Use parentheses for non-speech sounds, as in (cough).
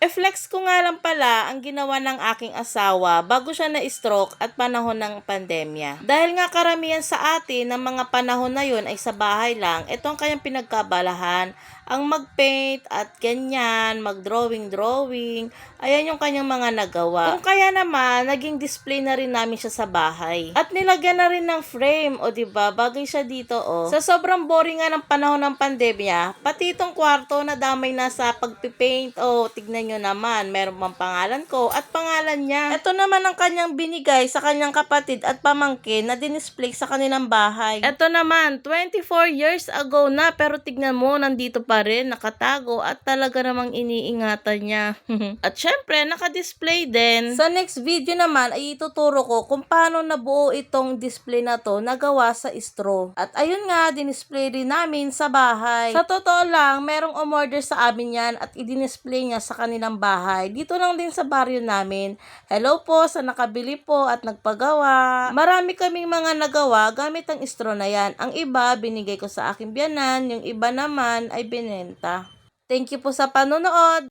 E-flex ko nga lang pala ang ginawa ng aking asawa bago siya na-stroke at panahon ng pandemya. Dahil nga karamihan sa atin ng mga panahon na yun ay sa bahay lang, ito ang kanyang pinagkabalahan, ang mag-paint at ganyan, mag-drawing-drawing, ayan yung kanyang mga nagawa. Kung kaya naman, naging display na rin namin siya sa bahay. At nilagyan na rin ng frame, o ba bagay siya dito, o. Sa sobrang boring nga ng panahon ng pandemya, pati itong kwarto na damay na sa pagpipaint, o tignan nyo naman, meron pang pangalan ko at pangalan niya. Ito naman ang kanyang binigay sa kanyang kapatid at pamangkin na dinisplay sa kanilang bahay. Ito naman, 24 years ago na pero tignan mo, nandito pa rin, nakatago at talaga namang iniingatan niya. (laughs) at syempre, nakadisplay din. Sa next video naman ay ituturo ko kung paano nabuo itong display na to na gawa sa straw. At ayun nga, dinisplay rin namin sa bahay. Sa totoo lang, merong umorder sa amin yan at i-display niya sa kanilang bahay. Dito lang din sa baryo namin. Hello po sa nakabili po at nagpagawa. Marami kaming mga nagawa gamit ang straw na yan. Ang iba, binigay ko sa aking biyanan. Yung iba naman ay binenta. Thank you po sa panonood.